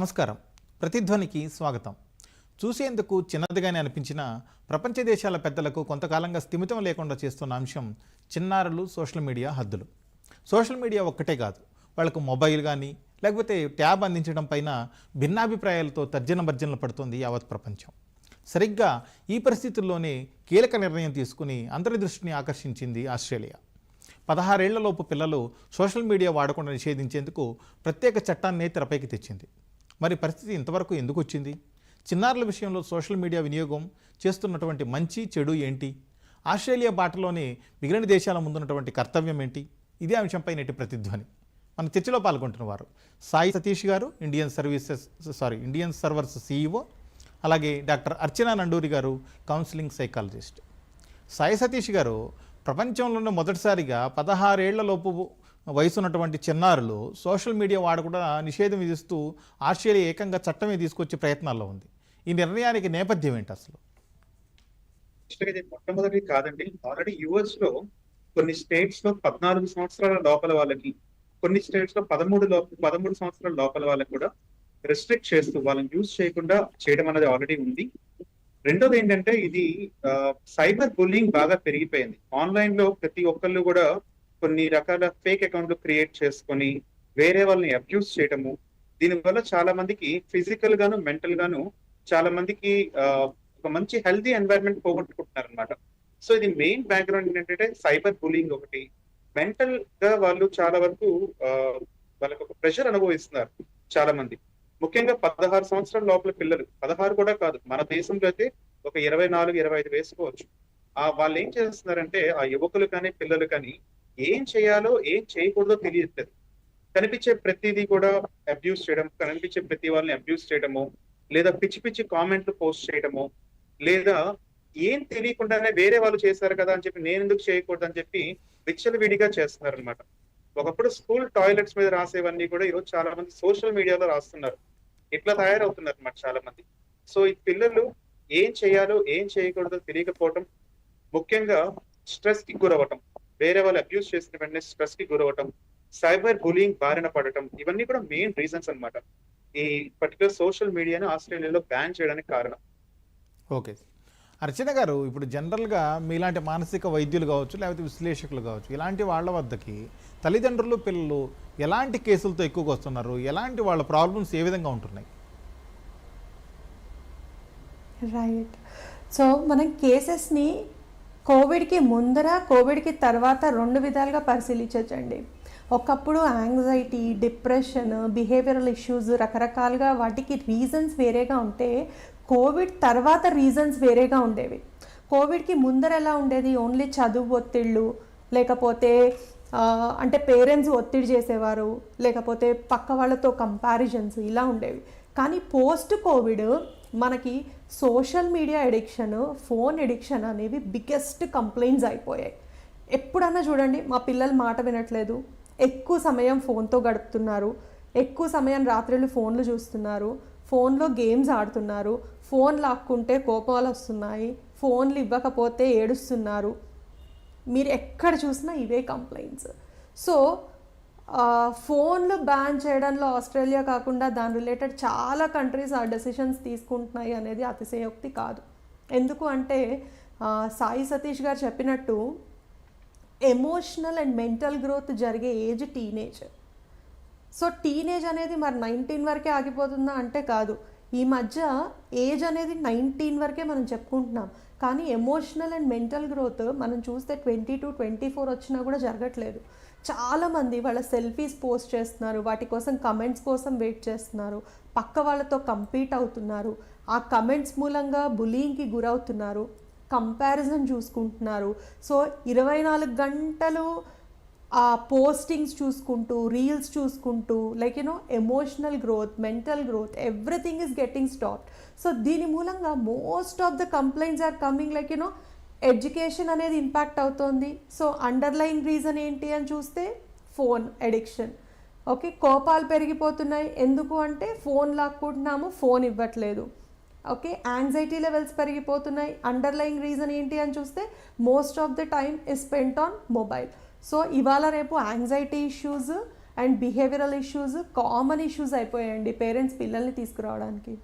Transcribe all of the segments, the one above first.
నమస్కారం. ప్రతిధ్వనికి స్వాగతం. చూసేందుకు చిన్నదిగానే అనిపించిన ప్రపంచ దేశాల పెద్దలకు కొంతకాలంగా స్థిమితం లేకుండా చేస్తున్న అంశం చిన్నారులు సోషల్ మీడియా హద్దులు. సోషల్ మీడియా ఒక్కటే కాదు వాళ్ళకు మొబైల్ కానీ లేకపోతే ట్యాబ్ అందించడం పైన భిన్నాభిప్రాయాలతో తర్జన భర్జనలు పడుతుంది యావత్ ప్రపంచం. సరిగ్గా ఈ పరిస్థితుల్లోనే కీలక నిర్ణయం తీసుకుని అంతర్దృష్టిని ఆకర్షించింది ఆస్ట్రేలియా. పదహారేళ్ళలోపు పిల్లలు సోషల్ మీడియా వాడకుండా నిషేధించేందుకు ప్రత్యేక చట్టాన్ని తెరపైకి తెచ్చింది. మరి పరిస్థితి ఇంతవరకు ఎందుకు వచ్చింది? చిన్నారుల విషయంలో సోషల్ మీడియా వినియోగం చేస్తున్నటువంటి మంచి చెడు ఏంటి? ఆస్ట్రేలియా బాటలోనే మిగిలిన దేశాల ముందున్నటువంటి కర్తవ్యం ఏంటి? ఇదే అంశంపై నేటి ప్రతిధ్వని. మన చర్చలో పాల్గొంటున్నవారు Sai Satish garu Indian services sorry Indian servers CEO అలాగే doctor Archana Nanduri garu counselling psychologist. Sai Satish గారు ప్రపంచంలోనే మొదటిసారిగా పదహారేళ్ళలోపు వయసు ఉన్నటువంటి చిన్నారులు సోషల్ మీడియా వాడకుండా నిషేధం విధిస్తూ ఆస్ట్రేలియా ఏకంగా చట్టమే తీసుకొచ్చే ప్రయత్నాల్లో ఉంది. ఈ నిర్ణయానికి నేపథ్యం ఏంటి అసలు? మొట్టమొదటి కాదండి. ఆల్రెడీ యుఎస్లో కొన్ని స్టేట్స్లో పద్నాలుగు సంవత్సరాల లోపల వాళ్ళకి కొన్ని స్టేట్స్లో పదమూడు పదమూడు సంవత్సరాల లోపల వాళ్ళకి కూడా రెస్ట్రిక్ట్ చేస్తూ వాళ్ళని యూజ్ చేయకుండా చేయడం అనేది ఆల్రెడీ ఉంది. రెండోది ఏంటంటే ఇది సైబర్ బుల్లింగ్ బాగా పెరిగిపోయింది. ఆన్లైన్లో ప్రతి ఒక్కళ్ళు కూడా కొన్ని రకాల ఫేక్ అకౌంట్లు క్రియేట్ చేసుకొని వేరే వాళ్ళని అబ్యూస్ చేయడము దీనివల్ల చాలా మందికి ఫిజికల్ గాను మెంటల్ గాను చాలా మందికి ఒక మంచి హెల్తీ ఎన్వైరన్మెంట్ పోగొట్టుకుంటున్నారు అనమాట సో ఇది మెయిన్ బ్యాక్గ్రౌండ్ ఏంటంటే సైబర్ బులింగ్ ఒకటి. మెంటల్గా వాళ్ళు చాలా వరకు వాళ్ళకి ఒక ప్రెషర్ అనుభవిస్తున్నారు చాలా మంది. ముఖ్యంగా పదహారు సంవత్సరాల లోపల పిల్లలు. పదహారు కూడా కాదు. మన దేశంలో అయితే ఒక ఇరవై నాలుగు ఇరవై ఐదు వేసుకోవచ్చు. ఆ వాళ్ళు ఏం చేస్తున్నారంటే ఆ యువకులు కానీ పిల్లలు కానీ ఏం చేయాలో ఏం చేయకూడదో తెలియట్లేదు కనిపించే ప్రతిదీ కూడా అబ్యూస్ చేయడం కనిపించే ప్రతి వాళ్ళని అబ్యూస్ చేయడము లేదా పిచ్చి పిచ్చి కామెంట్లు పోస్ట్ చేయడము లేదా ఏం తెలియకుండానే వేరే వాళ్ళు చేశారు కదా అని చెప్పి నేను ఎందుకు చేయకూడదు అని చెప్పి విచ్చలవిడిగా చేస్తున్నారు అనమాట ఒకప్పుడు స్కూల్ టాయిలెట్స్ మీద రాసేవన్నీ కూడా ఈరోజు చాలా మంది సోషల్ మీడియాలో రాస్తున్నారు. ఇట్లా తయారవుతున్నారు అనమాట చాలా మంది సో ఈ పిల్లలు ఏం చేయాలో ఏం చేయకూడదో తెలియకపోవటం ముఖ్యంగా స్ట్రెస్కి గురవటం వేరే వాళ్ళు అబ్యూస్ చేసిన వెంటనే స్ట్రెస్కి గురవటం సైబర్ బులింగ్ బారిన పడటం ఇవన్నీ కూడా మెయిన్ రీజన్స్ అన్నమాట. ఈ పర్టికులర్ సోషల్ మీడియాను ఆస్ట్రేలియాలో బ్యాన్ చేయడానికి కారణం. ఓకే అర్చన గారు ఇప్పుడు జనరల్గా మీలాంటి మానసిక వైద్యులు కావచ్చు లేకపోతే విశ్లేషకులు కావచ్చు ఇలాంటి వాళ్ళ వద్దకి తల్లిదండ్రులు పిల్లలు ఎలాంటి కేసులతో ఎక్కువగా వస్తున్నారు? ఎలాంటి వాళ్ళ ప్రాబ్లమ్స్ ఏ విధంగా ఉంటున్నాయి? రైట్ సో మనం కేసెస్ని కోవిడ్కి ముందర కోవిడ్కి తర్వాత రెండు విధాలుగా పరిశీలించచ్చండి. ఒకప్పుడు యాంగ్జైటీ డిప్రెషన్ బిహేవియరల్ ఇష్యూస్ రకరకాలుగా వాటికి రీజన్స్ వేరేగా ఉంటే కోవిడ్ తర్వాత రీజన్స్ వేరేగా ఉండేవి. కోవిడ్కి ముందర ఎలా ఉండేది? ఓన్లీ చదువు ఒత్తిళ్ళు లేకపోతే అంటే పేరెంట్స్ ఒత్తిడి చేసేవారు లేకపోతే పక్క వాళ్ళతో కంపారిజన్స్ ఇలా ఉండేవి. కానీ పోస్ట్ కోవిడ్ మనకి social media addiction phone addiction అనేవి బిగ్గెస్ట్ కంప్లైంట్స్ అయిపోయాయి. ఎప్పుడన్నా చూడండి మా పిల్లలు మాట వినట్లేదు. ఎక్కువ సమయం ఫోన్తో గడుపుతున్నారు. ఎక్కువ సమయం రాత్రులు ఫోన్లు చూస్తున్నారు. ఫోన్లో గేమ్స్ ఆడుతున్నారు. ఫోన్ లాక్కుంటే కోపాలు వస్తున్నాయి ఫోన్లు ఇవ్వకపోతే ఏడుస్తున్నారు. మీరు ఎక్కడ చూసినా ఇవే కంప్లైంట్స్ సో ఫోన్లు బ్యాన్ చేయడంలో ఆస్ట్రేలియా కాకుండా దాని రిలేటెడ్ చాలా కంట్రీస్ ఆ డెసిషన్స్ తీసుకుంటున్నాయి అనేది అతిశయోక్తి కాదు. ఎందుకు అంటే సాయి సతీష్ గారు చెప్పినట్టు ఎమోషనల్ అండ్ మెంటల్ గ్రోత్ జరిగే ఏజ్ టీనేజ్ సో టీనేజ్ అనేది మరి నైన్టీన్ వరకే ఆగిపోతుందా అంటే కాదు. ఈ మధ్య ఏజ్ అనేది నైన్టీన్ వరకే మనం చెప్పుకుంటున్నాం. కానీ ఎమోషనల్ అండ్ మెంటల్ గ్రోత్ మనం చూస్తే ట్వంటీ టు ట్వంటీ ఫోర్ వచ్చినా కూడా జరగట్లేదు. చాలామంది వాళ్ళ సెల్ఫీస్ పోస్ట్ చేస్తున్నారు వాటి కోసం కమెంట్స్ కోసం వెయిట్ చేస్తున్నారు పక్క వాళ్ళతో కంపీట్ అవుతున్నారు ఆ కమెంట్స్ మూలంగా బులింగ్కి గురవుతున్నారు కంపారిజన్ చూసుకుంటున్నారు. సో ఇరవై నాలుగు గంటలు ఆ పోస్టింగ్స్ చూసుకుంటూ రీల్స్ చూసుకుంటూ like you know emotional growth mental growth everything is getting stop so దీని మూలంగా most of the complaints are coming like you know education అనేది ఇంపాక్ట్ అవుతోంది. సో అండర్లైన్ రీజన్ ఏంటి అని చూస్తే ఫోన్ ఎడిక్షన్ ఓకే కోపాలు పెరిగిపోతున్నాయి. ఎందుకు అంటే ఫోన్ లాక్కుంటున్నాము ఫోన్ ఇవ్వట్లేదు. ఓకే యాంగ్జైటీ లెవెల్స్ పెరిగిపోతున్నాయి. అండర్లయింగ్ రీజన్ ఏంటి అని చూస్తే most of the time is spent on mobile so ఇవాళ రేపు anxiety issues and behavioural issues common issues అయిపోయాయండి పేరెంట్స్ పిల్లల్ని తీసుకురావడానికి.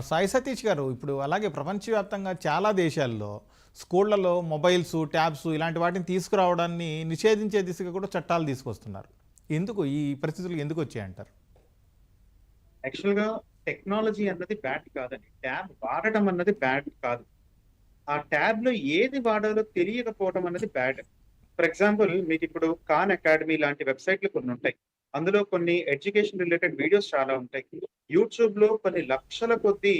సాయి సతీష్ గారు ఇప్పుడు అలాగే ప్రపంచవ్యాప్తంగా చాలా దేశాల్లో స్కూళ్ళలో మొబైల్స్ ట్యాబ్స్ ఇలాంటి వాటిని తీసుకురావడాన్ని నిషేధించే దిశగా కూడా చట్టాలు తీసుకొస్తున్నారు. ఎందుకు? ఈ పరిస్థితులు ఎందుకు వచ్చాయంటారు? యాక్చువల్గా టెక్నాలజీ అన్నది బ్యాడ్ కాదండి. ట్యాబ్ వాడటం అన్నది బ్యాడ్ కాదు. ఆ ట్యాబ్లో ఏది వాడాలో తెలియకపోవడం అన్నది బ్యాడ్. ఫర్ ఎగ్జాంపుల్ మీకు ఇప్పుడు ఖాన్ అకాడమీ లాంటి వెబ్సైట్లు కొన్ని ఉంటాయి. అందులో కొన్ని ఎడ్యుకేషన్ రిలేటెడ్ వీడియోస్ చాలా ఉంటాయి. యూట్యూబ్లో కొన్ని లక్షల కొద్ది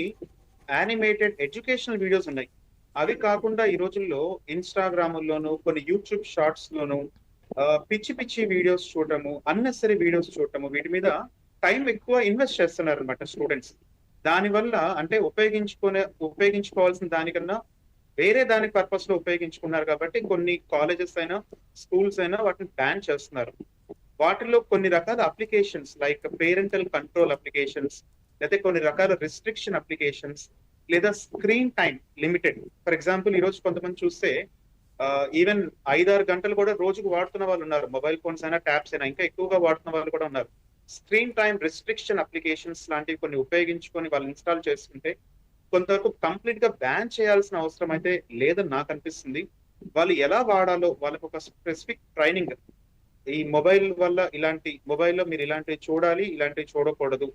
యానిమేటెడ్ ఎడ్యుకేషనల్ వీడియోస్ ఉన్నాయి. అవి కాకుండా ఈ రోజుల్లో ఇన్స్టాగ్రామ్ లోనూ కొన్ని యూట్యూబ్ షార్ట్స్ లోను పిచ్చి పిచ్చి వీడియోస్ చూడటము అన్నెసరీ వీడియోస్ చూడటము వీటి మీద టైం ఎక్కువ ఇన్వెస్ట్ చేస్తున్నారు అనమాట స్టూడెంట్స్. దానివల్ల అంటే ఉపయోగించుకునే ఉపయోగించుకోవాల్సిన దానికన్నా వేరే దాని పర్పస్లో ఉపయోగించుకున్నారు కాబట్టి కొన్ని కాలేజెస్ అయినా స్కూల్స్ అయినా వాటిని బ్యాన్ చేస్తున్నారు. వాటిలో కొన్ని రకాల applications like parental control applications లేదా కొన్ని రకాల రిస్ట్రిక్షన్ అప్లికేషన్స్ లేదా screen time limited for example ఈ రోజు కొంతమంది చూస్తే ఈవెన్ ఐదారు గంటలు కూడా రోజుకు వాడుతున్న వాళ్ళు ఉన్నారు. మొబైల్ ఫోన్స్ అయినా ట్యాబ్స్ అయినా ఇంకా ఎక్కువగా వాడుతున్న వాళ్ళు కూడా ఉన్నారు. స్క్రీన్ టైం రిస్ట్రిక్షన్ అప్లికేషన్స్ లాంటివి కొన్ని ఉపయోగించుకొని వాళ్ళు ఇన్స్టాల్ చేసుకుంటే కొంతవరకు కంప్లీట్గా బ్యాన్ చేయాల్సిన అవసరం అయితే లేదని నాకు అనిపిస్తుంది. వాళ్ళు ఎలా వాడాలో వాళ్ళకి ఒక స్పెసిఫిక్ ట్రైనింగ్ ఈ మొబైల్ వల్ల ఇలాంటి మొబైల్లో మీరు ఇలాంటివి చూడాలి ఇలాంటివి చూడకూడదు.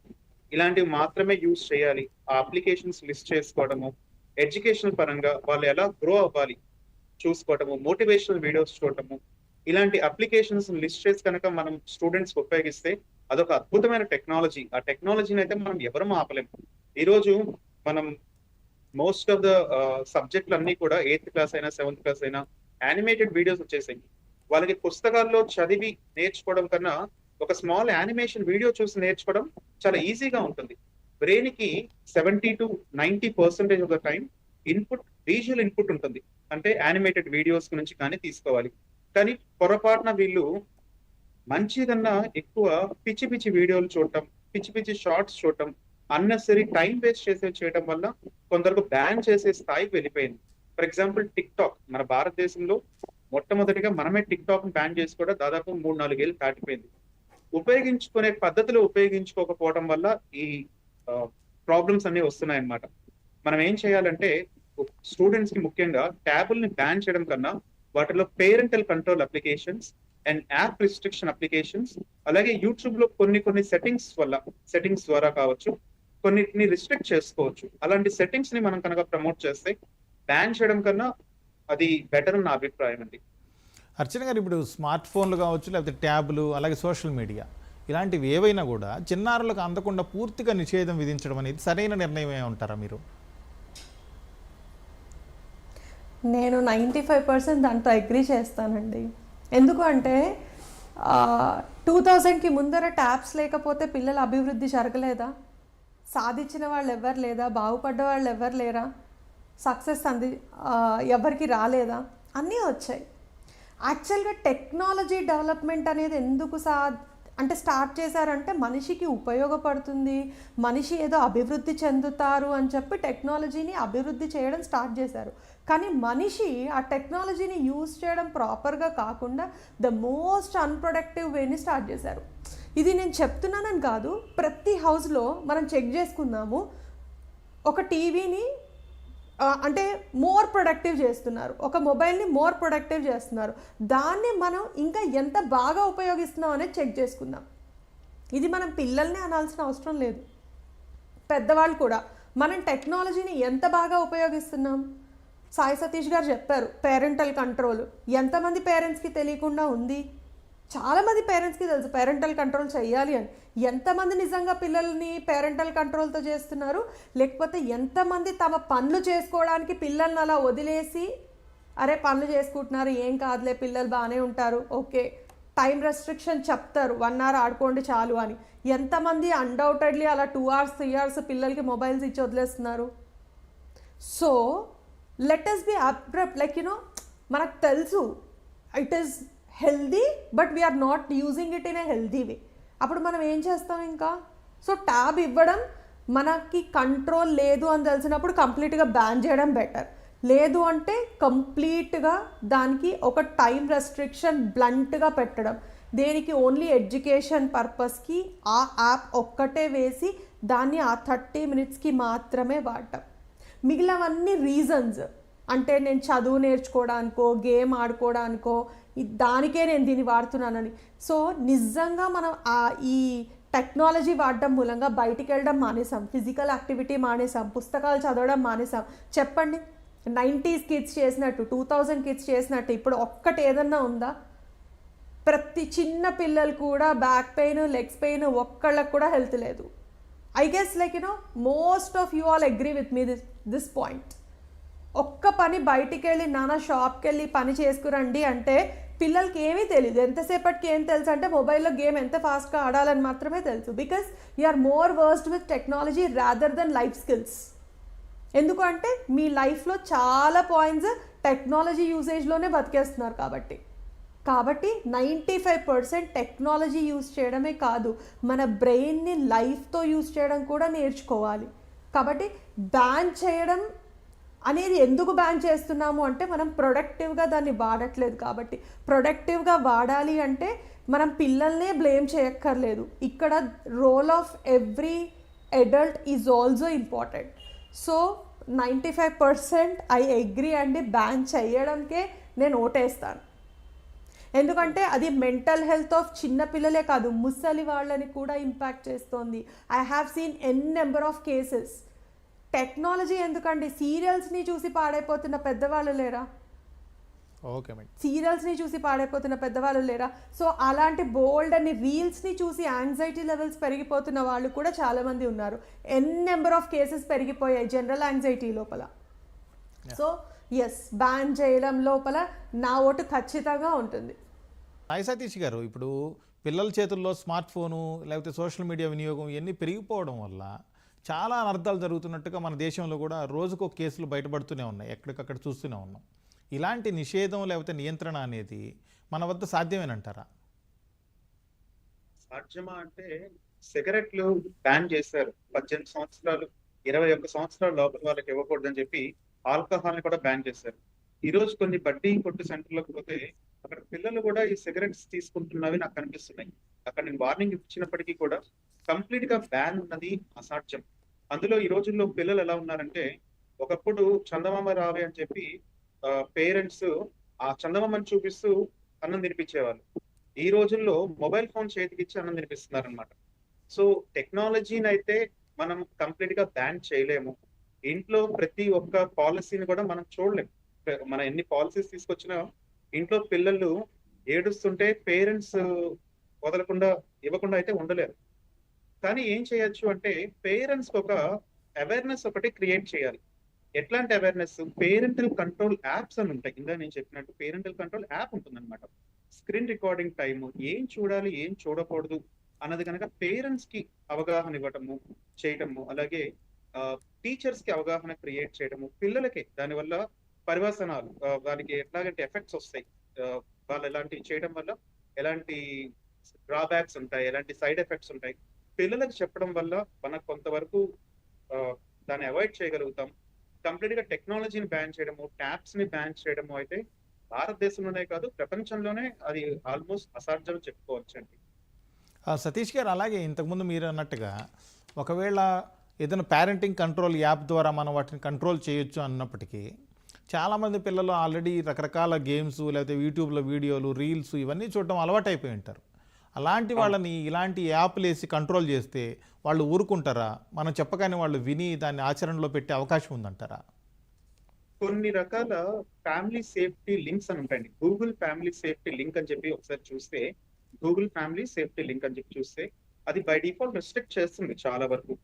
ఇలాంటివి మాత్రమే యూస్ చేయాలి. ఆ అప్లికేషన్స్ లిస్ట్ చేసుకోవడము ఎడ్యుకేషనల్ పరంగా వాళ్ళు ఎలా గ్రో అవ్వాలి చూసుకోవటము మోటివేషనల్ వీడియోస్ చూడటము ఇలాంటి అప్లికేషన్స్ లిస్ట్ చేసి కనుక మనం స్టూడెంట్స్ ఉపయోగిస్తే అదొక అద్భుతమైన టెక్నాలజీ. ఆ టెక్నాలజీని అయితే మనం ఎవరూ ఆపలేము. ఈ రోజు మనం మోస్ట్ ఆఫ్ ద సబ్జెక్టులు అన్ని కూడా ఎయిత్ క్లాస్ అయినా సెవెంత్ క్లాస్ అయినా యానిమేటెడ్ వీడియోస్ వచ్చేసాయి. వాళ్ళకి పుస్తకాల్లో చదివి నేర్చుకోవడం కన్నా ఒక స్మాల్ యానిమేషన్ వీడియో చూసి నేర్చుకోవడం చాలా ఈజీగా ఉంటుంది. బ్రెయిన్కి seventy to ninety percentage of the time input visual input ఉంటుంది. అంటే యానిమేటెడ్ వీడియోస్ నుంచి కానీ తీసుకోవాలి. కానీ పొరపాటున వీళ్ళు మంచిదన్నా ఎక్కువ పిచ్చి పిచ్చి వీడియోలు చూడటం పిచ్చి పిచ్చి షార్ట్స్ చూడటం అన్నెసరీ టైం వేస్ట్ చేసే చేయడం వల్ల కొందరికి బ్యాన్ చేసే స్థాయికి వెళ్ళిపోయింది. ఫర్ ఎగ్జాంపుల్ టిక్ టాక్ మన భారతదేశంలో మొట్టమొదటిగా మనమే టిక్ టాక్ బ్యాన్ చేసి కూడా దాదాపు మూడు నాలుగేళ్ళు దాటిపోయింది. ఉపయోగించుకునే పద్ధతిలో ఉపయోగించుకోకపోవడం వల్ల ఈ ప్రాబ్లమ్స్ అన్ని వస్తున్నాయి అన్నమాట మనం ఏం చేయాలంటే స్టూడెంట్స్కి ముఖ్యంగా ట్యాబుల్ని బ్యాన్ చేయడం కన్నా వాటిలో parental control applications and app restriction applications అలాగే యూట్యూబ్లో కొన్ని కొన్ని సెట్టింగ్స్ వల్ల సెట్టింగ్స్ ద్వారా కావచ్చు కొన్నిటిని రిస్ట్రిక్ట్ చేసుకోవచ్చు. అలాంటి సెట్టింగ్స్ని మనం కనుక ప్రమోట్ చేస్తే బ్యాన్ చేయడం కన్నా అది బెటర్ నా అభిప్రాయం అండి. అర్చన గారు ఇప్పుడు స్మార్ట్ ఫోన్లు కావచ్చు లేకపోతే ట్యాబ్లు అలాగే సోషల్ మీడియా ఇలాంటివి ఏవైనా కూడా చిన్నారులకు అందకుండా పూర్తిగా నిషేధం విధించడం అనేది సరైన నిర్ణయమే ఉంటారా మీరు? నేను నైంటీ ఫైవ్ పర్సెంట్ దాంతో అగ్రీ చేస్తానండి. ఎందుకు అంటే టూ థౌజండ్కి ముందర ట్యాబ్స్ లేకపోతే పిల్లల అభివృద్ధి జరగలేదా? సాధించిన వాళ్ళు ఎవరు లేదా? బాగుపడ్డ వాళ్ళు ఎవరు లేరా? సక్సెస్ అంది ఎవరికి రాలేదా? అన్నీ వచ్చాయి. యాక్చువల్గా టెక్నాలజీ డెవలప్మెంట్ అనేది ఎందుకు సా అంటే స్టార్ట్ చేశారంటే మనిషికి ఉపయోగపడుతుంది మనిషి ఏదో అభివృద్ధి చెందుతారు అని చెప్పి టెక్నాలజీని అభివృద్ధి చేయడం స్టార్ట్ చేశారు. కానీ మనిషి ఆ టెక్నాలజీని యూజ్ చేయడం ప్రాపర్గా కాకుండా ద మోస్ట్ అన్ప్రొడక్టివ్ వేని స్టార్ట్ చేశారు. ఇది నేను చెప్తున్నానని కాదు ప్రతి హౌస్లో మనం చెక్ చేసుకుందాము ఒక టీవీని అంటే మోర్ ప్రొడక్టివ్ చేస్తున్నారు. ఒక మొబైల్ని మోర్ ప్రొడక్టివ్ చేస్తున్నారు. దాన్ని మనం ఇంకా ఎంత బాగా ఉపయోగిస్తున్నాం అనేది చెక్ చేసుకుందాం. ఇది మనం పిల్లల్ని అనాల్సిన అవసరం లేదు. పెద్దవాళ్ళు కూడా మనం టెక్నాలజీని ఎంత బాగా ఉపయోగిస్తున్నాం? సాయి సతీష్ గారు చెప్పారు పేరెంటల్ కంట్రోల్ ఎంతమంది పేరెంట్స్కి తెలియకుండా ఉంది? చాలామంది పేరెంట్స్కి తెలుసు పేరెంటల్ కంట్రోల్ చేయాలి అని. ఎంతమంది నిజంగా పిల్లల్ని పేరెంటల్ కంట్రోల్తో చేస్తున్నారు? లేకపోతే ఎంతమంది తమ పనులు చేసుకోవడానికి పిల్లల్ని అలా వదిలేసి అరే పనులు చేసుకుంటున్నారు ఏం కాదులే పిల్లలు బాగానే ఉంటారు ఓకే. టైం రెస్ట్రిక్షన్ చెప్తారు వన్ అవర్ ఆడుకోండి చాలు అని. ఎంతమంది అన్డౌటెడ్లీ అలా టూ అవర్స్ త్రీ అవర్స్ పిల్లలకి మొబైల్స్ ఇచ్చి వదిలేస్తున్నారు? So let us be abrupt like you know మనకు తెలుసు it is healthy but we are not using it in a healthy way అప్పుడు మనం ఏం చేస్తాం ఇంకా? సో ట్యాబ్ ఇవ్వడం మనకి కంట్రోల్ లేదు అని తెలిసినప్పుడు కంప్లీట్గా బ్యాన్ చేయడం బెటర్ లేదు అంటే కంప్లీట్గా దానికి ఒక టైం రెస్ట్రిక్షన్ బ్లంట్గా పెట్టడం. దేనికి? ఓన్లీ ఎడ్యుకేషన్ పర్పస్కి ఆ యాప్ ఒక్కటే వేసి దాన్ని ఆ థర్టీ మినిట్స్కి మాత్రమే వాడటం. మిగిలినవన్నీ రీజన్స్ అంటే నేను చదువు నేర్చుకోవడానికో గేమ్ ఆడుకోవడానికో దానికే నేను దీన్ని వాడుతున్నానని. సో నిజంగా మనం ఆ ఈ టెక్నాలజీ వాడడం మూలంగా బయటికి వెళ్ళడం మానేసాం ఫిజికల్ యాక్టివిటీ మానేసాం పుస్తకాలు చదవడం మానేసాం చెప్పండి. నైంటీస్ కిడ్స్ చేసినట్టు టూ థౌజండ్ కిడ్స్ చేసినట్టు ఇప్పుడు ఒక్కటి ఏదన్నా ఉందా? ప్రతి చిన్న పిల్లలు కూడా బ్యాక్ పెయిన్ లెగ్స్ పెయిన్ ఒక్కళ్ళకి కూడా హెల్త్ లేదు. I guess like you know most of you all agree with me this this point. ఒక్క పని బయటికి వెళ్ళి నాన్న షాప్కి వెళ్ళి పని చేసుకురండి అంటే పిల్లలకి ఏమీ తెలియదు ఎంతసేపటికి ఏం తెలుసు అంటే మొబైల్లో గేమ్ ఎంత ఫాస్ట్గా ఆడాలని మాత్రమే తెలుసు. Because you are more versed with technology rather than life skills. ఎందుకంటే మీ లైఫ్లో చాలా పాయింట్స్ టెక్నాలజీ యూసేజ్లోనే బతికేస్తున్నారు కాబట్టి. కాబట్టి ninety five percent technology use చేయడమే కాదు మన బ్రెయిన్ని లైఫ్తో యూజ్ చేయడం కూడా నేర్చుకోవాలి. కాబట్టి బ్యాన్ చేయడం అనేది ఎందుకు బ్యాన్ చేస్తున్నాము అంటే మనం ప్రొడక్టివ్గా దాన్ని వాడట్లేదు కాబట్టి. ప్రొడక్టివ్గా వాడాలి అంటే మనం పిల్లల్నే బ్లేమ్ చేయక్కర్లేదు. ఇక్కడ role of every adult is also important so ninety five percent I agree అండి బ్యాన్ చేయడానికే నేను ఓటేస్తాను. ఎందుకంటే అది మెంటల్ హెల్త్ ఆఫ్ చిన్న పిల్లలే కాదు ముసలి వాళ్ళని కూడా ఇంపాక్ట్ చేస్తోంది. I have seen N number of cases technology ఎందుకండి? సీరియల్స్ని చూసి పాడైపోతున్న పెద్దవాళ్ళు లేరా? Okay madam. సీరియల్స్ని చూసి పాడైపోతున్న పెద్దవాళ్ళు లేరా? సో అలాంటి బోల్డ్ అని రీల్స్ని చూసి యాంగ్జైటీ లెవెల్స్ పెరిగిపోతున్న వాళ్ళు కూడా చాలామంది ఉన్నారు. ఎన్ నెంబర్ ఆఫ్ కేసెస్ పెరిగిపోయాయి జనరల్ యాంగ్జైటీ లోపల. సో ఎస్ బ్యాన్ చేయడం లోపల నా ఓటు ఖచ్చితంగా ఉంటుంది. సాయి సతీష్ గారు ఇప్పుడు పిల్లల చేతుల్లో స్మార్ట్ ఫోను లేకపోతే సోషల్ మీడియా వినియోగం ఇవన్నీ పెరిగిపోవడం వల్ల చాలా అనర్థాలు జరుగుతున్నట్టుగా మన దేశంలో కూడా రోజుకో కేసులు బయటపడుతూనే ఉన్నాయి. ఎక్కడికక్కడ చూస్తూనే ఉన్నాం. ఇలాంటి నిషేధం లేకపోతే నియంత్రణ అనేది మన వద్ద సాధ్యమేనంటారా? సాధ్యమా అంటే సిగరెట్లు బ్యాన్ చేశారు. పద్దెనిమిది సంవత్సరాలు ఇరవై ఒక్క సంవత్సరాల లోపల వాళ్ళకి ఇవ్వకూడదని చెప్పి ఆల్కహాల్ని కూడా బ్యాన్ చేశారు. ఈ రోజు కొన్ని బడ్డీ కొట్టు సెంటర్లకు పోతే అక్కడ పిల్లలు కూడా ఈ సిగరెట్స్ తీసుకుంటున్నవి నాకు కనిపిస్తున్నాయి అక్కడ నేను వార్నింగ్ ఇచ్చినప్పటికీ కూడా కంప్లీట్గా బ్యాన్ ఉన్నది అసాధ్యం. అందులో ఈ రోజుల్లో పిల్లలు ఎలా ఉన్నారంటే ఒకప్పుడు చందమామ రావే అని చెప్పి పేరెంట్స్ ఆ చందమామని చూపిస్తూ అన్నం తినిపించేవాళ్ళు. ఈ రోజుల్లో మొబైల్ ఫోన్ చేతికిచ్చి అన్నం తినిపిస్తున్నారు అనమాట సో టెక్నాలజీని అయితే మనం కంప్లీట్గా బ్యాన్ చేయలేము. ఇంట్లో ప్రతి ఒక్క పాలసీని కూడా మనం చూడలేము. మనం ఎన్ని పాలసీస్ తీసుకొచ్చినా ఇంట్లో పిల్లలు ఏడుస్తుంటే పేరెంట్స్ వదలకుండా ఇవ్వకుండా అయితే ఉండలేరు. కానీ ఏం చేయొచ్చు అంటే పేరెంట్స్ ఒక అవేర్నెస్ ఒకటి క్రియేట్ చేయాలి. ఎట్లాంటి అవేర్నెస్ పేరెంటల్ కంట్రోల్ యాప్స్ అని ఉంటాయి. ఇందా నేను చెప్పినట్టు పేరెంటల్ కంట్రోల్ యాప్ ఉంటుందన్నమాట. స్క్రీన్ రికార్డింగ్ టైము ఏం చూడాలి ఏం చూడకూడదు అన్నది కనుక పేరెంట్స్కి అవగాహన ఇవ్వటము చేయటము అలాగే టీచర్స్కి అవగాహన క్రియేట్ చేయడము పిల్లలకి దానివల్ల పరివసనాలు ఆ, వాళ్ళకి ఎట్లాగంటే ఎఫెక్ట్స్ వస్తాయి. వాళ్ళు ఎలాంటివి చేయడం వల్ల ఎలాంటి డ్రాబ్యాక్స్ ఉంటాయి ఎలాంటి సైడ్ ఎఫెక్ట్స్ ఉంటాయి. పిల్లలకు చెప్పడం వల్ల మనకు కొంతవరకు దాన్ని అవాయిడ్ చేయగలుగుతాం. కంప్లీట్గా టెక్నాలజీని బ్యాన్ చేయడము ట్యాప్స్ని బ్యాన్ చేయడము అయితే భారతదేశంలోనే కాదు ప్రపంచంలోనే అది ఆల్మోస్ట్ అసాధ్యం చెప్పుకోవచ్చు అండి సతీష్ గారు అలాగే ఇంతకుముందు మీరు అన్నట్టుగా ఒకవేళ ఏదైనా పేరెంటింగ్ కంట్రోల్ యాప్ ద్వారా మనం వాటిని కంట్రోల్ చేయొచ్చు అన్నప్పటికీ చాలామంది పిల్లలు ఆల్రెడీ రకరకాల గేమ్స్ లేకపోతే యూట్యూబ్లో వీడియోలు రీల్స్ ఇవన్నీ చూడటం అలవాటు అయిపోయి ఉంటారు. అలాంటి వాళ్ళని ఇలాంటి యాప్లు వేసి కంట్రోల్ చేస్తే వాళ్ళు ఊరుకుంటారా? మనం చెప్పగానే వాళ్ళు విని దాన్ని ఆచరణలో పెట్టే అవకాశం ఉందంటారా? కొన్ని రకాల ఫ్యామిలీ సేఫ్టీ లింక్స్ అని ఉంటాయండి. గూగుల్ ఫ్యామిలీ సేఫ్టీ లింక్ అని చెప్పి ఒకసారి చూస్తే గూగుల్ ఫ్యామిలీ సేఫ్టీ లింక్ అని చెప్పి చూస్తే అది బై డిఫాల్ట్ రెస్ట్రిక్ట్ చేస్తుంది చాలా వరకు.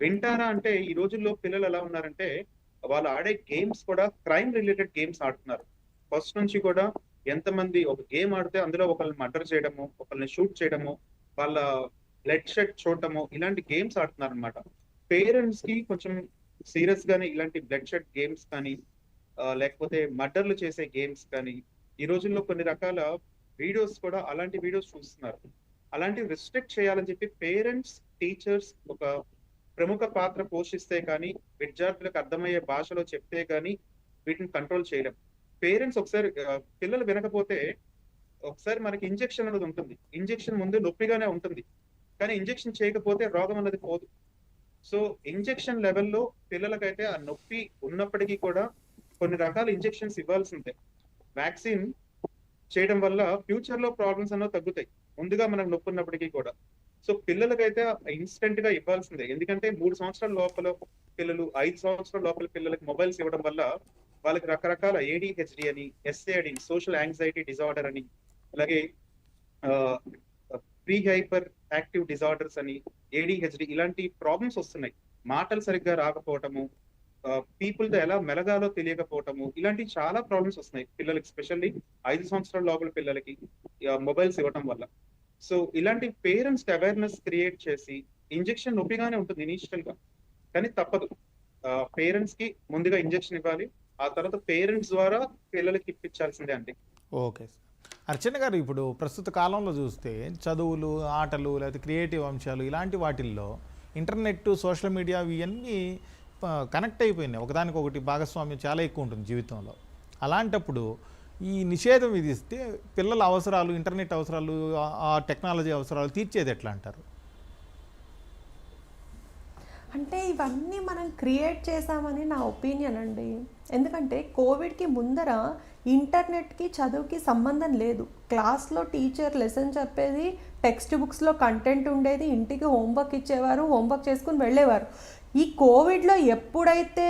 వింటారా అంటే ఈ రోజుల్లో పిల్లలు ఎలా ఉన్నారంటే వాళ్ళు ఆడే గేమ్స్ కూడా క్రైమ్ రిలేటెడ్ గేమ్స్ ఆడుతున్నారు. ఫస్ట్ నుంచి కూడా ఎంతమంది ఒక గేమ్ ఆడితే అందులో ఒకరిని మర్డర్ చేయడము ఒకరిని షూట్ చేయడము వాళ్ళ బ్లడ్ షెడ్ చూడటము ఇలాంటి గేమ్స్ ఆడుతున్నారు అనమాట పేరెంట్స్కి కొంచెం సీరియస్ గానే ఇలాంటి బ్లడ్ షెడ్ గేమ్స్ కానీ లేకపోతే మర్డర్లు చేసే గేమ్స్ కానీ ఈ రోజుల్లో కొన్ని రకాల వీడియోస్ కూడా అలాంటి వీడియోస్ చూస్తున్నారు. అలాంటివి రిస్ట్రిక్ట్ చేయాలని చెప్పి పేరెంట్స్ టీచర్స్ ఒక ప్రముఖ పాత్ర పోషిస్తే కానీ విద్యార్థులకు అర్థమయ్యే భాషలో చెప్తే కానీ వీటిని కంట్రోల్ చేయలేము పేరెంట్స్ ఒకసారి పిల్లలు వినకపోతే ఒకసారి మనకి ఇంజెక్షన్ అనేది ఉంటుంది. ఇంజెక్షన్ ముందు నొప్పిగానే ఉంటుంది. కానీ ఇంజెక్షన్ చేయకపోతే రోగం అనేది పోదు. సో ఇంజెక్షన్ లెవెల్లో పిల్లలకైతే ఆ నొప్పి ఉన్నప్పటికీ కూడా కొన్ని రకాల ఇంజెక్షన్స్ ఇవ్వాల్సిందే. వ్యాక్సిన్ చేయడం వల్ల ఫ్యూచర్లో ప్రాబ్లమ్స్ అన్నవి తగ్గుతాయి. ముందుగా మనకు నొప్పి ఉన్నప్పటికీ కూడా. సో పిల్లలకైతే ఇన్స్టెంట్గా ఇవ్వాల్సిందే. ఎందుకంటే మూడు సంవత్సరాల లోపల పిల్లలు ఐదు సంవత్సరాల లోపల పిల్లలకి మొబైల్స్ ఇవ్వడం వల్ల వాళ్ళకి రకరకాల ఏడిహెచ్డి అని ఎస్ఏడి సోషల్ యాంగ్జైటీ డిజార్డర్ అని అలాగే ప్రీ హైపర్ యాక్టివ్ డిజార్డర్స్ అని ఏడిహెచ్డి ఇలాంటి ప్రాబ్లమ్స్ వస్తున్నాయి. మాటలు సరిగ్గా రాకపోవటము పీపుల్తో ఎలా మెలగాలో తెలియకపోవటము ఇలాంటి చాలా ప్రాబ్లమ్స్ వస్తున్నాయి పిల్లలకి స్పెషల్లీ ఐదు సంవత్సరాల లోపల పిల్లలకి మొబైల్స్ ఇవ్వటం వల్ల. సో ఇలాంటి పేరెంట్స్ అవేర్నెస్ క్రియేట్ చేసి ఇంజెక్షన్ నొప్పిగానే ఉంటుంది ఇనిషియల్గా. కానీ తప్పదు. పేరెంట్స్కి ముందుగా ఇంజెక్షన్ ఇవ్వాలి ఆ తర్వాత పేరెంట్స్ ద్వారా పిల్లలకి ఇప్పించాల్సిందే అండి. Okay sir. అర్చన గారు ఇప్పుడు ప్రస్తుత కాలంలో చూస్తే చదువులు ఆటలు లేకపోతే క్రియేటివ్ అంశాలు ఇలాంటి వాటిల్లో ఇంటర్నెట్ సోషల్ మీడియా ఇవన్నీ కనెక్ట్ అయిపోయినాయి. ఒకదానికొకటి భాగస్వామ్యం చాలా ఎక్కువ ఉంటుంది జీవితంలో. అలాంటప్పుడు ఈ నిషేధం విధిస్తే పిల్లల అవసరాలు ఇంటర్నెట్ అవసరాలు ఆ టెక్నాలజీ అవసరాలు తీర్చేది ఎట్లా అంటారు? అంటే ఇవన్నీ మనం క్రియేట్ చేసామని నా ఒపీనియన్ అండి. ఎందుకంటే కోవిడ్కి ముందర ఇంటర్నెట్కి చదువుకి సంబంధం లేదు. క్లాస్లో టీచర్ లెసన్ చెప్పేది టెక్స్ట్ బుక్స్లో కంటెంట్ ఉండేది ఇంటికి హోంవర్క్ ఇచ్చేవారు హోంవర్క్ చేసుకుని వెళ్ళేవారు. ఈ కోవిడ్లో ఎప్పుడైతే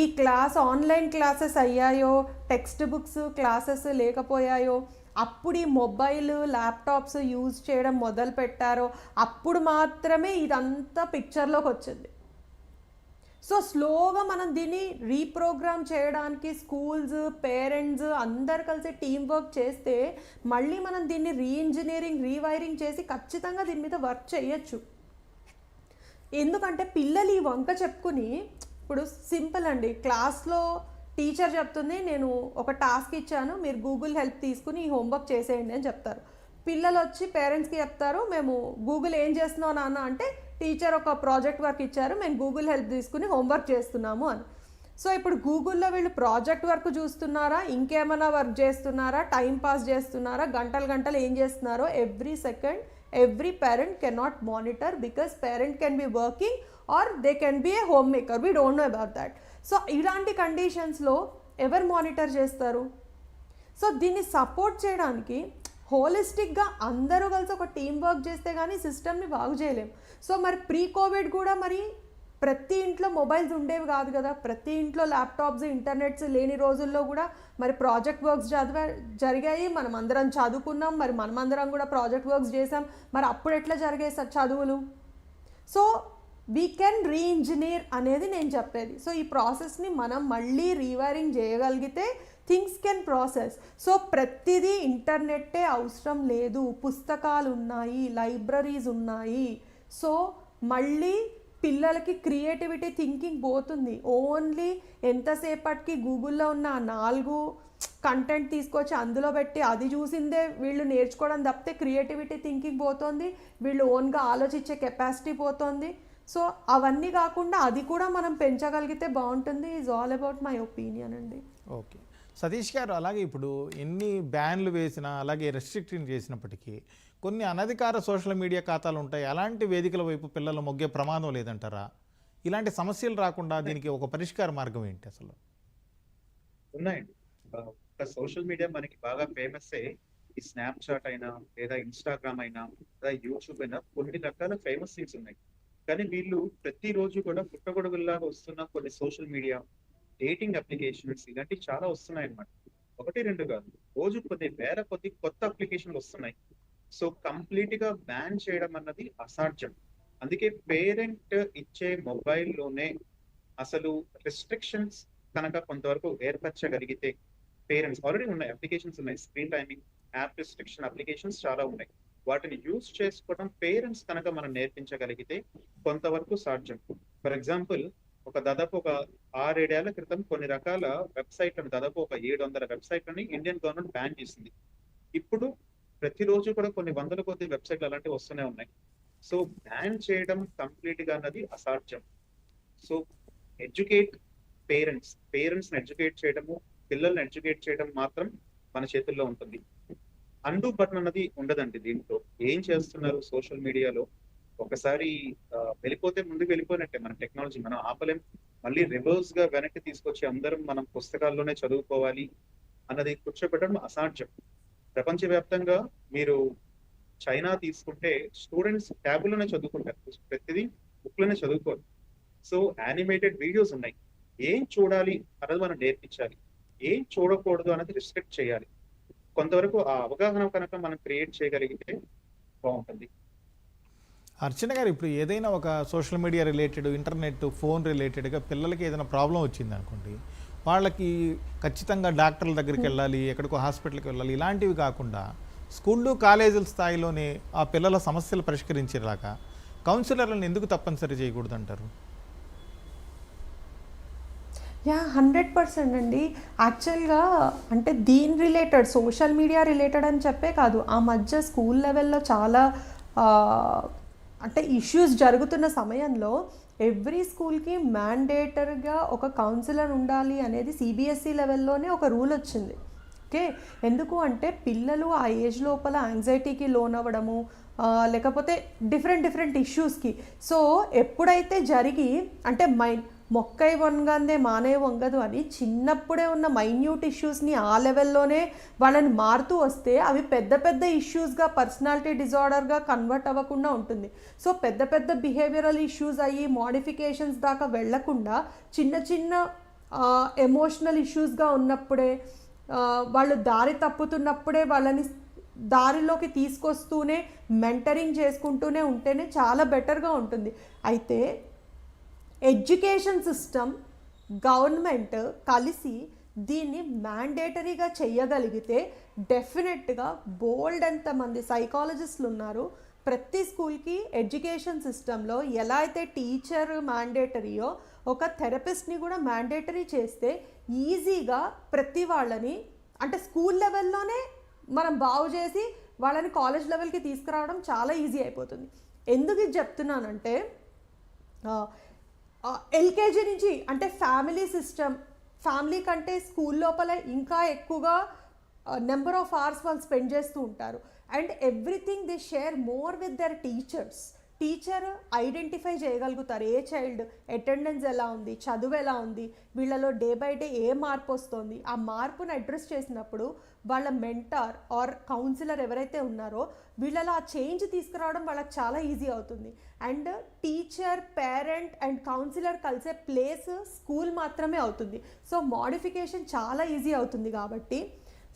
ఈ క్లాస్ ఆన్లైన్ క్లాసెస్ అయ్యాయో టెక్స్ట్ బుక్స్ క్లాసెస్ లేకపోయాయో అప్పుడు ఈ మొబైల్ ల్యాప్టాప్స్ యూజ్ చేయడం మొదలు పెట్టారో అప్పుడు మాత్రమే ఇదంతా పిక్చర్లోకి వచ్చింది. సో స్లోగా మనం దీన్ని రీప్రోగ్రామ్ చేయడానికి స్కూల్స్ పేరెంట్స్ అందరు కలిసి టీం వర్క్ చేస్తే మళ్ళీ మనం దీన్ని రీఇంజనీరింగ్ రీవైరింగ్ చేసి ఖచ్చితంగా దీని మీద వర్క్ చేయొచ్చు. ఎందుకంటే పిల్లలు ఈ వంక చెప్పుకుని ఇప్పుడు సింపుల్ అండి క్లాస్లో టీచర్ చెప్తుంది నేను ఒక టాస్క్ ఇచ్చాను మీరు గూగుల్ హెల్ప్ తీసుకుని ఈ హోంవర్క్ చేసేయండి అని చెప్తారు. పిల్లలు వచ్చి పేరెంట్స్కి చెప్తారు మేము గూగుల్ ఏం చేస్తున్నావు నాన్న? అంటే టీచర్ ఒక ప్రాజెక్ట్ వర్క్ ఇచ్చారు మేము గూగుల్ హెల్ప్ తీసుకుని హోంవర్క్ చేస్తున్నాము అని. సో ఇప్పుడు గూగుల్లో వీళ్ళు ప్రాజెక్ట్ వర్క్ చూస్తున్నారా? ఇంకేమైనా వర్క్ చేస్తున్నారా? టైం పాస్ చేస్తున్నారా? గంటలు గంటలు ఏం చేస్తున్నారో? Every second every parent can not monitor because parent can be working or they can be a home maker. We don't know about that. So ఇలాంటి కండిషన్స్లో ఎవరు మానిటర్ చేస్తారు? సో దీన్ని సపోర్ట్ చేయడానికి హోలిస్టిక్గా అందరూ కలిసి ఒక టీం వర్క్ చేస్తే కానీ సిస్టమ్ని బాగు చేయలేం. సో మరి ప్రీ కోవిడ్ కూడా మరి ప్రతి ఇంట్లో మొబైల్స్ ఉండేవి కాదు కదా. ప్రతి ఇంట్లో ల్యాప్టాప్స్ ఇంటర్నెట్స్ లేని రోజుల్లో కూడా మరి ప్రాజెక్ట్ వర్క్స్ చదివా జరిగాయి. మనం అందరం చదువుకున్నాం. మరి మనమందరం కూడా ప్రాజెక్ట్ వర్క్స్ చేసాం మరి అప్పుడు ఎట్లా జరిగాయి సార్ చదువులు? సో వీ కెన్ రీఇంజనీర్ అనేది నేను చెప్పేది. సో ఈ ప్రాసెస్ని మనం మళ్ళీ రీవైరింగ్ చేయగలిగితే థింగ్స్ కెన్ ప్రాసెస్ సో ప్రతిదీ ఇంటర్నెట్టే అవసరం లేదు. పుస్తకాలు ఉన్నాయి లైబ్రరీస్ ఉన్నాయి. సో మళ్ళీ పిల్లలకి క్రియేటివిటీ థింకింగ్ పోతుంది. ఓన్లీ ఎంతసేపటికి గూగుల్లో ఉన్న నాలుగు కంటెంట్ తీసుకొచ్చి అందులో పెట్టి అది చూసిందే వీళ్ళు నేర్చుకోవడం తప్పితే క్రియేటివిటీ థింకింగ్ పోతుంది. వీళ్ళు ఓన్గా ఆలోచించే కెపాసిటీ పోతుంది. సో అవన్నీ కాకుండా అది కూడా మనం పెంచగలిగితే బాగుంటుంది is all about my opinion అండి. ఓకే. సతీష్ గారు అలాగే ఇప్పుడు ఎన్ని బ్యాన్లు వేసినా అలాగే రెస్ట్రిక్షన్ చేసినప్పటికీ కొన్ని అనధికార సోషల్ మీడియా ఖాతాలు ఉంటాయి. అలాంటి వేదికల వైపు పిల్లలు మొగ్గే ప్రమాదం లేదంటారా? ఇలాంటి సమస్యలు రాకుండా దీనికి ఒక పరిష్కార మార్గం ఏంటి అసలు? ఉన్నాయండి. సోషల్ మీడియా మనకి బాగా ఫేమస్ ఈ స్నాప్ చాట్ అయినా లేదా ఇన్స్టాగ్రామ్ అయినా లేదా యూట్యూబ్ అయినా కొన్ని రకాల ఫేమస్ థింగ్స్ ఉన్నాయి. కానీ వీళ్ళు ప్రతిరోజు కూడా పుట్టగొడుగుల్లాగా వస్తున్న కొన్ని సోషల్ మీడియా డేటింగ్ అప్లికేషన్స్ ఇలాంటివి చాలా వస్తున్నాయి అన్నమాట ఒకటి రెండు కాదు. రోజు కొద్ది వేల కొద్ది కొత్త అప్లికేషన్లు వస్తున్నాయి. సో కంప్లీట్గా బ్యాన్ చేయడం అన్నది అసాధ్యం. అందుకే పేరెంట్ ఇచ్చే మొబైల్లోనే అసలు రిస్ట్రిక్షన్స్ కనుక కొంతవరకు ఏర్పరచగలిగితే పేరెంట్స్ ఆల్రెడీ ఉన్నాయి అప్లికేషన్స్ ఉన్నాయి. Screen timing app restriction applications చాలా ఉన్నాయి. వాటిని యూజ్ చేసుకోవడం పేరెంట్స్ కనుక మనం నేర్పించగలిగితే కొంతవరకు సాధ్యం. ఫర్ ఎగ్జాంపుల్ ఒక దాదాపు ఒక ఆరేడేళ్ళ క్రితం కొన్ని రకాల వెబ్సైట్లను దాదాపు ఒక ఏడు వందల వెబ్సైట్లని ఇండియన్ గవర్నమెంట్ బ్యాన్ చేసింది. ఇప్పుడు ప్రతిరోజు కూడా కొన్ని వందల కొద్ది వెబ్సైట్లు అలాంటివి వస్తూనే ఉన్నాయి. సో బ్యాన్ చేయడం కంప్లీట్గా అన్నది అసాధ్యం. So educate parents parents educate చేయడము పిల్లల్ని ఎడ్యుకేట్ చేయడం మాత్రం మన చేతుల్లో ఉంటుంది. అండు బటన్ అన్నది ఉండదండి దీంట్లో. ఏం చేస్తున్నారు సోషల్ మీడియాలో? ఒకసారి వెళ్ళిపోతే ముందుకు వెళ్ళిపోయినట్టే మన టెక్నాలజీ. మనం ఆపలేం. మళ్ళీ రివర్స్గా వెనక్కి తీసుకొచ్చి అందరం మనం పుస్తకాల్లోనే చదువుకోవాలి అన్నది కూర్చోబెట్టడం అసాధ్యం. ప్రపంచవ్యాప్తంగా మీరు చైనా తీసుకుంటే స్టూడెంట్స్ ట్యాబ్లోనే చదువుకుంటారు. ప్రతిదీ బుక్లోనే చదువుకోరు. సో యానిమేటెడ్ వీడియోస్ ఉన్నాయి. ఏం చూడాలి అన్నది మనం నేర్పించాలి. ఏం చూడకూడదు అన్నది రిస్ట్రిక్ట్ చేయాలి. కొంతవరకు ఆ అవగాహన కనుక మనం క్రియేట్ చేయగలిగితే బాగుంటుంది. అర్చన గారు ఇప్పుడు ఏదైనా ఒక social media related internet phone రిలేటెడ్గా పిల్లలకి ఏదైనా ప్రాబ్లం వచ్చింది అనుకోండి వాళ్ళకి ఖచ్చితంగా డాక్టర్ల దగ్గరికి వెళ్ళాలి ఎక్కడికో హాస్పిటల్కి వెళ్ళాలి ఇలాంటివి కాకుండా స్కూళ్ళు కాలేజీల స్థాయిలోనే ఆ పిల్లల సమస్యలు పరిష్కరించేలాగా కౌన్సిలర్లను ఎందుకు తప్పనిసరి చేయకూడదు అంటారు యా హండ్రెడ్ పర్సెంట్ అండి. యాక్చువల్గా అంటే దీని రిలేటెడ్ సోషల్ మీడియా రిలేటెడ్ అని చెప్పే కాదు ఆ మధ్య స్కూల్ లెవెల్లో చాలా అంటే ఇష్యూస్ జరుగుతున్న సమయంలో ఎవ్రీ స్కూల్కి మ్యాండేటర్గా ఒక కౌన్సిలర్ ఉండాలి అనేది సిబిఎస్ఈ లెవెల్లోనే ఒక రూల్ వచ్చింది. ఓకే? ఎందుకు అంటే పిల్లలు ఆ ఏజ్ లోపల యాంగ్జైటీకి లోన్ అవ్వడము లేకపోతే డిఫరెంట్ డిఫరెంట్ ఇష్యూస్కి. సో ఎప్పుడైతే జరిగి అంటే మైండ్ మొక్కై వంగందే మానే వంగదు అని చిన్నప్పుడే ఉన్న మైన్యూట్ ఇష్యూస్ని ఆ లెవెల్లోనే వాళ్ళని మారుతూ వస్తే అవి పెద్ద పెద్ద ఇష్యూస్గా పర్సనాలిటీ డిజార్డర్గా కన్వర్ట్ అవ్వకుండా ఉంటుంది. సో పెద్ద పెద్ద బిహేవియరల్ ఇష్యూస్ అయ్యి మోడిఫికేషన్స్ దాకా వెళ్ళకుండా చిన్న చిన్న ఎమోషనల్ ఇష్యూస్గా ఉన్నప్పుడే వాళ్ళు దారి తప్పుతున్నప్పుడే వాళ్ళని దారిలోకి తీసుకొస్తూనే మెంటరింగ్ చేసుకుంటూనే ఉంటేనే చాలా బెటర్గా ఉంటుంది. అయితే ఎడ్యుకేషన్ సిస్టమ్ గవర్నమెంట్ కలిసి దీన్ని మ్యాండేటరీగా చేయగలిగితే డెఫినెట్గా బోల్డ్ ఎంతమంది సైకాలజిస్టులు ఉన్నారు. ప్రతి స్కూల్కి ఎడ్యుకేషన్ సిస్టంలో ఎలా అయితే టీచర్ మ్యాండేటరీయో ఒక థెరపిస్ట్ని కూడా మ్యాండేటరీ చేస్తే ఈజీగా ప్రతి వాళ్ళని అంటే స్కూల్ లెవెల్లోనే మనం బాగు చేసి వాళ్ళని కాలేజ్ లెవెల్కి తీసుకురావడం చాలా ఈజీ అయిపోతుంది. ఎందుకు ఇది చెప్తున్నానంటే ఎల్కేజీ నుంచి అంటే ఫ్యామిలీ సిస్టమ్ ఫ్యామిలీ కంటే స్కూల్ లోపల ఇంకా ఎక్కువగా నెంబర్ ఆఫ్ అవర్స్ వాళ్ళు స్పెండ్ చేస్తూ ఉంటారు. And everything they share more with their teachers teacher identify చేయగలుగుతారు. ఏ చైల్డ్ అటెండెన్స్ ఎలా ఉంది? చదువు ఎలా ఉంది? వీళ్ళలో డే బై డే ఏ మార్పు వస్తుంది? ఆ మార్పును అడ్రస్ చేసినప్పుడు వాళ్ళ మెంటార్ ఆర్ కౌన్సిలర్ ఎవరైతే ఉన్నారో వీళ్ళలో ఆ చేంజ్ తీసుకురావడం వాళ్ళకి చాలా ఈజీ అవుతుంది. And teacher parent and counsellor కలిసే ప్లేస్ స్కూల్ మాత్రమే అవుతుంది. సో మోడిఫికేషన్ చాలా ఈజీ అవుతుంది కాబట్టి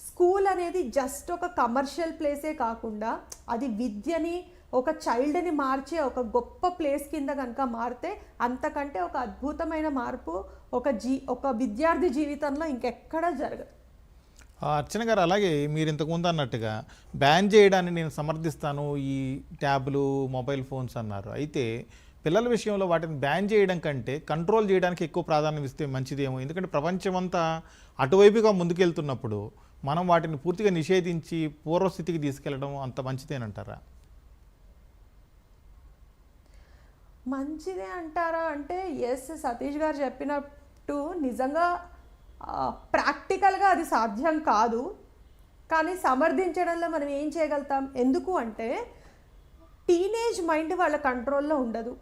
స్కూల్ అనేది జస్ట్ ఒక కమర్షియల్ ప్లేసే కాకుండా అది విద్యని ఒక చైల్డ్ని మార్చే ఒక గొప్ప ప్లేస్ కింద కనుక మారితే అంతకంటే ఒక అద్భుతమైన మార్పు ఒక జీ ఒక విద్యార్థి జీవితంలో ఇంకెక్కడా జరగదు. అర్చన గారు అలాగే మీరు ఇంతకుముందు అన్నట్టుగా బ్యాన్ చేయడాన్ని నేను సమర్థిస్తాను ఈ ట్యాబ్లు మొబైల్ ఫోన్స్ అన్నారు. అయితే పిల్లల విషయంలో వాటిని బ్యాన్ చేయడం కంటే కంట్రోల్ చేయడానికి ఎక్కువ ప్రాధాన్యం ఇస్తే మంచిదేమో. ఎందుకంటే ప్రపంచమంతా అటువైపుగా ముందుకెళ్తున్నప్పుడు మనం వాటిని పూర్తిగా నిషేధించి పూర్వస్థితికి తీసుకెళ్ళడం అంత మంచిదేనంటారా? మంచిదే అంటారా? అంటే ఎస్ సతీష్ గారు చెప్పినట్టు నిజంగా ప్రాక్టికల్గా అది సాధ్యం కాదు. కానీ సమర్థించడంలో మనం ఏం చేయగలుగుతాం? ఎందుకు అంటే టీనేజ్ మైండ్ వాళ్ళ కంట్రోల్లో ఉండదు.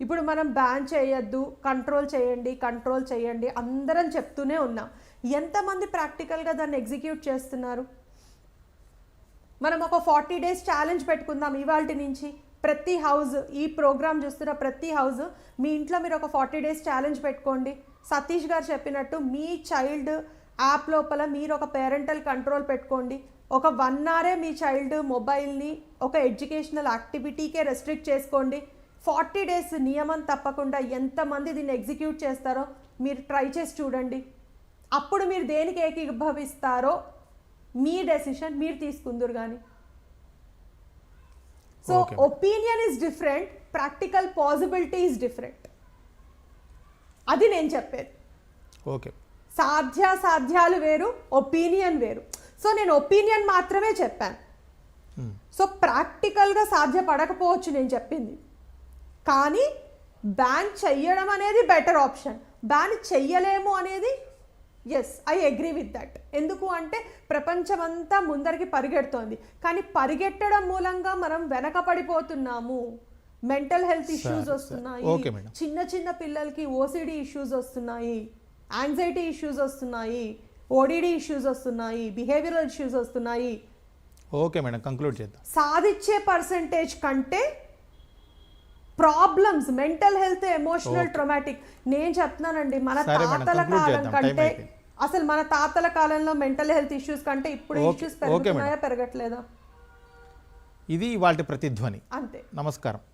ఇప్పుడు మనం బ్యాన్ చేయొద్దు కంట్రోల్ చేయండి కంట్రోల్ చేయండి అందరం చెప్తూనే ఉన్నాం. ఎంతమంది ప్రాక్టికల్గా దాన్ని ఎగ్జిక్యూట్ చేస్తున్నారు? మనం ఒక ఫార్టీ డేస్ ఛాలెంజ్ పెట్టుకుందాం ఇవాళ నుంచి. ప్రతి హౌస్ ఈ ప్రోగ్రామ్ చూస్తున్న ప్రతి హౌస్ మీ ఇంట్లో మీరు ఒక ఫార్టీ డేస్ ఛాలెంజ్ పెట్టుకోండి. సతీష్ గారు చెప్పినట్టు మీ చైల్డ్ యాప్ లోపల మీరు ఒక పేరెంటల్ కంట్రోల్ పెట్టుకోండి. ఒక వన్ అవరే మీ చైల్డ్ మొబైల్ని ఒక ఎడ్యుకేషనల్ యాక్టివిటీకే రెస్ట్రిక్ట్ చేసుకోండి. ఫార్టీ డేస్ నియమం తప్పకుండా ఎంతమంది దీన్ని ఎగ్జిక్యూట్ చేస్తారో మీరు ట్రై చేసి చూడండి. అప్పుడు మీరు దేనికి ఏకీభవిస్తారో మీ డెసిషన్ మీరు తీసుకుందరు కానీ so. Opinion is different practical possibility is different అది నేను చెప్పేది. ఓకే. సాధ్యాసాధ్యాలు వేరు ఒపీనియన్ వేరు. సో నేను ఒపీనియన్ మాత్రమే చెప్పాను. సో ప్రాక్టికల్గా సాధ్యపడకపోవచ్చు నేను చెప్పింది. కానీ బ్యాన్ చెయ్యడం అనేది బెటర్ ఆప్షన్. బ్యాన్ చెయ్యలేము అనేది yes I agree with that ఎందుకు అంటే ప్రపంచమంతా ముందరికి పరిగెడుతోంది. కానీ పరిగెట్టడం మూలంగా మనం వెనకపడిపోతున్నాము. మెంటల్ హెల్త్ ఇష్యూస్ వస్తున్నాయి. చిన్న చిన్న పిల్లలకి ఓసిడి ఇష్యూస్ వస్తున్నాయి. యాంగ్జైటీ ఇష్యూస్ వస్తున్నాయి. ఓడిడి ఇష్యూస్ వస్తున్నాయి. బిహేవియరల్ ఇష్యూస్ వస్తున్నాయి. ఓకే మేడం కంక్లూడ్ చేద్దాం. సాధించే పర్సంటేజ్ కంటే problems mental health emotional traumatic నేను చెప్తున్నానండి మన తాతల కాలం కంటే. అసలు మన తాతల కాలంలో మెంటల్ హెల్త్ ఇష్యూస్ కంటే ఇప్పుడు ఇష్యూస్. పెరుగుతున్నాయా పెరగట్లేదా? ఇది వాటి ప్రతిధ్వని. అంతే. నమస్కారం.